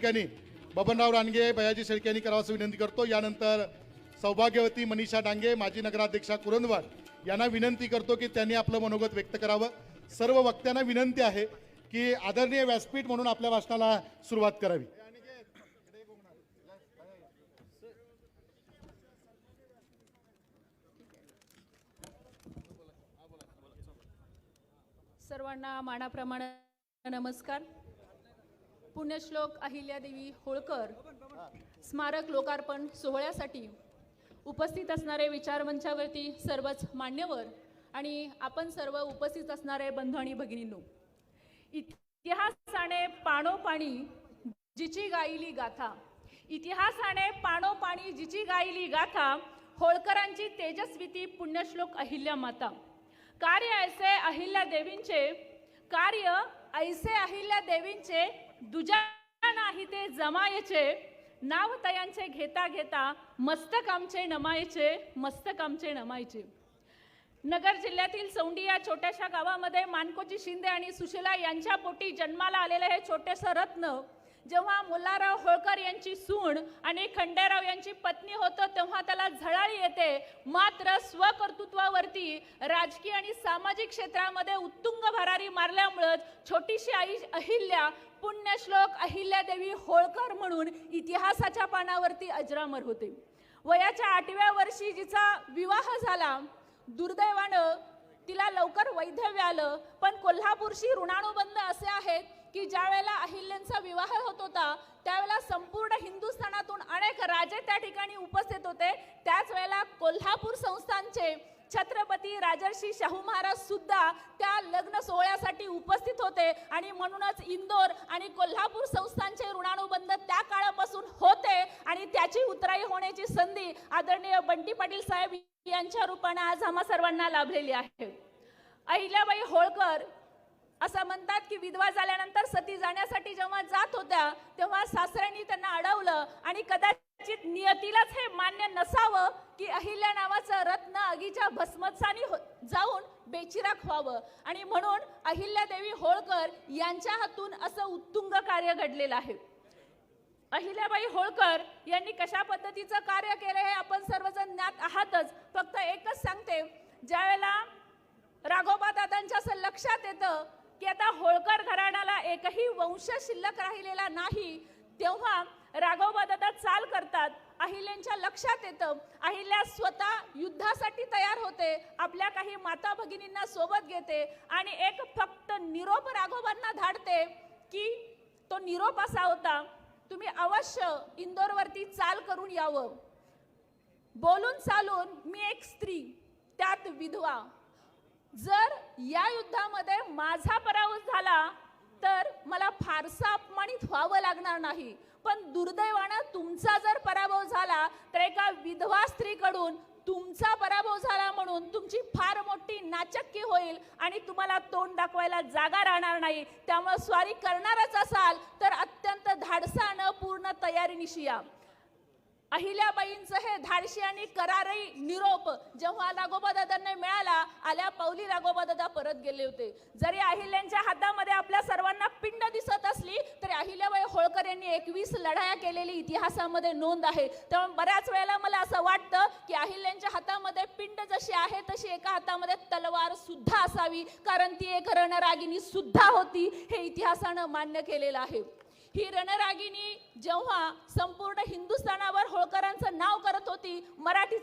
ठिकाणी बबनराव रानगे भयाजी शेळके यांनी करावास विनंती करतो. यानंतर सौभाग्यवती मनीषा डांगे माजी नगराध्यक्षा कुरंदवाड यांना विनंती करतो की त्यांनी आपलं मनोगत व्यक्त करावं. सर्व वक्त्यांना विनंती आहे की आदरणीय व्यासपीठ म्हणून आपल्या भाषणाला सुरुवात करावी. सर्वांना मानाप्रमाणे नमस्कार. पुण्यश्लोक अहिल्यादेवी होळकर स्मारक लोकार्पण सोहळ्यासाठी उपस्थित असणारे विचारमंचावरती सर्वच मान्यवर आणि आपण सर्व उपस्थित असणारे बंधू आणि भगिनींनो इतिहासाने पाणोपाणी जिची गायली गाथा इतिहासाने पाणोपाणी जिची गायली गाथा होळकरांची तेजस्विती पुण्यश्लोक अहिल्या माता. कार्य ऐसे अहिल्या देवींचे कार्य ऐसे अहिल्या देवींचे दुजा नाही ते जमायचे. नाव तयांचे घेता घेता मस्तक आमचे नमायचे मस्तक आमचे नमायचे. नगर जिल्ह्यातील चौंडी या छोट्याशा गावामध्ये मानकोची शिंदे आणि सुशीला यांच्या पोटी जन्माला आलेलं हे छोटेसं रत्न जेव्हा मुल्लाराव होळकर यांची सूण आणि खंडेराव यांची पत्नी होतं तेव्हा त्याला झळाळी मात्र स्वकर्तृत्वावरती राजकीय आणि सामाजिक क्षेत्रामध्ये उत्तुंग भरारी मारल्यामुळं छोटीशी आई अहिल्या पुण्यश्लोक अहिल्यादेवी होळकर म्हणून इतिहासाच्या पानावरती अजरामर होते. वयाच्या आठव्या वर्षी जिचा विवाह झाला दुर्दैवानं तिला लवकर वैधव्य आलं. पण कोल्हापूरशी ऋणानुबंध असे आहेत की ज्या वेळेला अहिल्यांचा विवाह होत होता त्यावेळेला संपूर्ण हिंदुस्थान अनेक राजे त्या ठिकाणी उपस्थित होते त्याच वेळेला कोल्हापूर संस्थानचे छत्रपती राजर्षी शाहू महाराज सुद्धा त्या लग्न सोहळ्यासाठी उपस्थित होते. आणि म्हणूनच इंदोर आणि कोल्हापूर संस्थांचे ऋणानुबंध त्या काळापासून होते. आणि त्याची उतराई होण्याची संधी आदरणीय बंटी पाटील साहेब यांच्या रूपाने आज आम्हा सर्वांना लाभलेली आहे. अहिल्याबाई होळकर असं म्हणतात की विधवा झाल्यानंतर सती जाण्यासाठी जेव्हा जात होत्या तेव्हा सासऱ्यांनी त्यांना अडवलं आणि कदाचित नियतीलाच हे मान्य नसावं की अहिल्या नावाचं रत्न आगीच्या भस्मत्सानी हो- जाऊन बेचिराख व्हावं. आणि म्हणून अहिल्यादेवी होळकर यांच्या हातून असं उत्तुंग कार्य घडलेलं आहे. अहिल्याबाई होळकर यांनी कशा पद्धतीचं कार्य केलं हे आपण सर्वजण ज्ञात आहातच. फक्त एकच सांगते ज्यावेळेला राघोबा दादांच्या असं लक्षात येतं की आता होळकर घराण्याला एकही वंश शिल्लक राहिलेला नाही तेव्हा राघोबा दादा चाल करतात. अहिल्यांच्या लक्षात येतं. अहिल्या स्वतः युद्धासाठी तयार होते. आपल्या काही माता भगिनींना सोबत घेते आणि एक फक्त निरोप राघोबांना धाडते की तो निरोप असा होता तुम्ही अवश्य इंदोरवरती चाल करून यावं. बोलून चालून मी एक स्त्री त्यात विधवा. जर या युद्धामध्ये माझा पराभव झाला तर मला फारसा अपमानित व्हावं लागणार नाही. पण दुर्दैवानं तुमचा जर पराभव झाला तर एका विधवा स्त्रीकडून तुमचा पराभव झाला म्हणून तुमची फार मोठी नाचक्की होईल आणि तुम्हाला तोंड दाखवायला जागा राहणार नाही. त्यामुळे स्वारी करणारच असाल तर अत्यंत धाडसानं पूर्ण तयारीनिशी या. अहिल्याबाईंचं हे धाडशी आणि करारही निरोप जेव्हा लागोबा दादांना मिळाला आल्या पावली लागोबा दादा परत गेले होते. जरी अहिल्यांच्या हातामध्ये आपल्या सर्वांना पिंड दिसत असली तरी अहिल्याबाई होळकर यांनी एकवीस लढाया केलेली इतिहासामध्ये नोंद आहे. त्यामुळे बऱ्याच वेळेला मला असं वाटतं की अहिल्यांच्या हातामध्ये पिंड जशी आहे तशी एका हातामध्ये तलवार सुद्धा असावी. कारण ती एक रणरागिणी सुद्धा होती हे इतिहासानं मान्य केलेलं आहे. ही रणरागिणी जेव्हा संपूर्ण हिंदुस्थानावर होळकरांचं नाव करत होती मराठी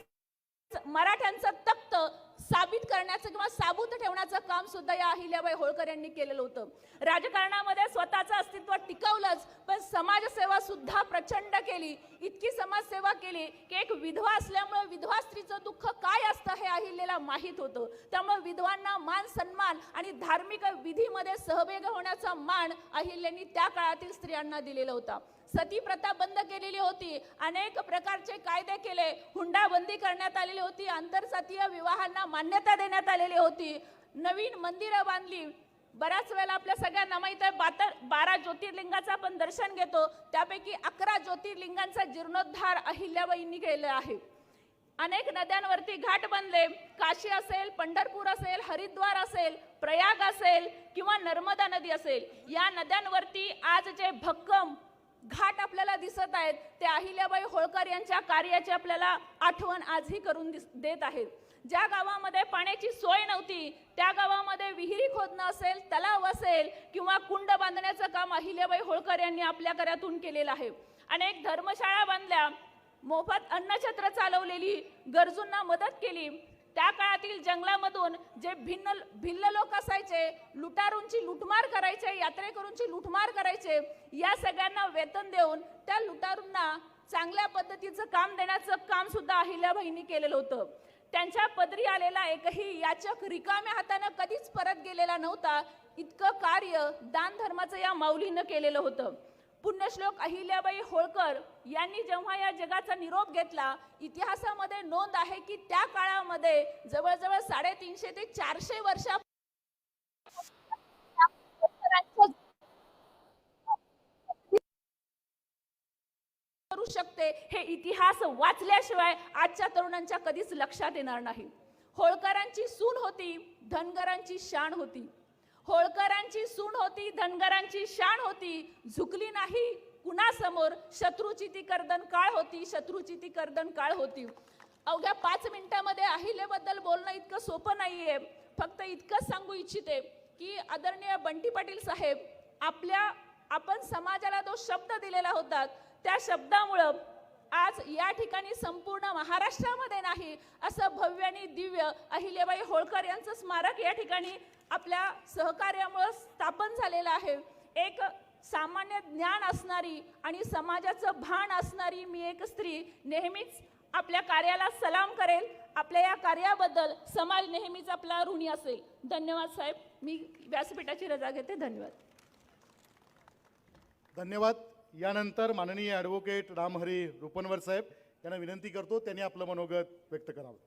मराठ्यांचं तख्त साबित करण्याचं किंवा साबूत ठेवण्याचं काम सुद्धा या अहिल्याबाई होळकर यांनी केलेलं होतं. राजकारणामध्ये स्वतःचं अस्तित्व टिकवलंच पण समाजसेवा सुद्धा प्रचंड केली. इतकी समाजसेवा केली की एक विधवा असल्यामुळे विधवा स्त्रीचं दुःख काय असतं हे अहिल्याला माहीत होतं. त्यामुळे विधवांना मान सन्मान आणि धार्मिक विधीमध्ये सहभाग होण्याचा मान अहिल्यानी त्या काळातील स्त्रियांना दिलेला होता. सती प्रथा बंद केलेली होती. अनेक प्रकारचे कायदे केले. हुंडाबंदी करण्यात आलेली होती. आंतरजातीय विवाहांना मान्यता देण्यात आलेली होती. नवीन मंदिरं बांधली. बऱ्याच वेळेला आपल्या सगळ्यांना माहीत आहे बातर बारा ज्योतिर्लिंगाचं आपण दर्शन घेतो त्यापैकी अकरा ज्योतिर्लिंगांचा जीर्णोद्धार अहिल्याबाईंनी केलं आहे. अनेक नद्यांवरती घाट बनले काशी असेल पंढरपूर असेल हरिद्वार असेल प्रयाग असेल किंवा नर्मदा नदी असेल या नद्यांवरती आज जे भक्कम घाट आपल्याला दिसत आहेत ते अहिल्याबाई होळकर यांच्या कार्याची आपल्याला आठवण आजही करून दिस- देत आहेत. ज्या गावामध्ये पाण्याची सोय नव्हती त्या गावामध्ये विहिरी खोदणं असेल तलाव असेल किंवा कुंड बांधण्याचं काम अहिल्याबाई होळकर यांनी आपल्या करातून केलेलं आहे. अनेक धर्मशाळा बांधल्या मोफत अन्नछत्र चालवलेली गरजूंना मदत केली. त्या काळातील जंगलामधून जे भिन्न भिल्ल लोक असायचे लुटारूंची लुटमार करायचे यात्रेकरूंची लुटमार करायचे या सगळ्यांना वेतन देऊन त्या लुटारूंना चांगल्या पद्धतीचं काम देण्याचं काम सुद्धा अहिल्याबाईंनी केलेलं होतं. त्यांच्या पदरी आलेला एकही याचक रिकाम्या हातानं कधीच परत गेलेला नव्हता. इतकं कार्य दान धर्माचं या माऊलीनं केलेलं होतं. पुण्यश्लोक अहिल्याबाई होळकर यांनी जेव्हा या जगाचा निरोप घेतला इतिहासामध्ये नोंद आहे की त्या काळामध्ये जवळजवळ साडेतीनशे ते चारशे वर्षा करू शकते हे इतिहास वाचल्याशिवाय आजच्या तरुणांच्या कधीच लक्षात येणार नाही. होळकरांची सून होती धनगरांची शान होती. होळकरांची सून होती धनगरांची शान होती. झुकली नाही कुणासमोर शत्रूची ती कर्दन काळ होती शत्रूची ती कर्दन काळ होती. अवघ्या पाच मिनिटामध्ये अहिल्याबद्दल बोलणं इतकं सोपं नाहीये. फक्त इतकंच सांगू इच्छिते की आदरणीय बंटी पाटील साहेब आपल्या आपण समाजाला जो शब्द दिलेला होता त्या शब्दामुळं आज या ठिकाणी संपूर्ण महाराष्ट्रामध्ये नाही असं भव्य आणि दिव्य अहिल्याबाई होळकर यांचं स्मारक या ठिकाणी आपल्या सहकार्यामुळं स्थापन झालेलं आहे. एक सामान्य ज्ञान असणारी आणि समाजाचं भान असणारी मी एक स्त्री नेहमीच आपल्या कार्याला सलाम करेल. आपल्या या कार्याबद्दल समाज नेहमीच आपला ऋणी असेल. धन्यवाद साहेब. मी व्यासपीठाची रजा घेते. धन्यवाद. धन्यवाद. यानंतर माननीय ॲडव्होकेट रामहरी रुपनवर साहेब यांना विनंती करतो त्यांनी आपलं मनोगत व्यक्त करावं.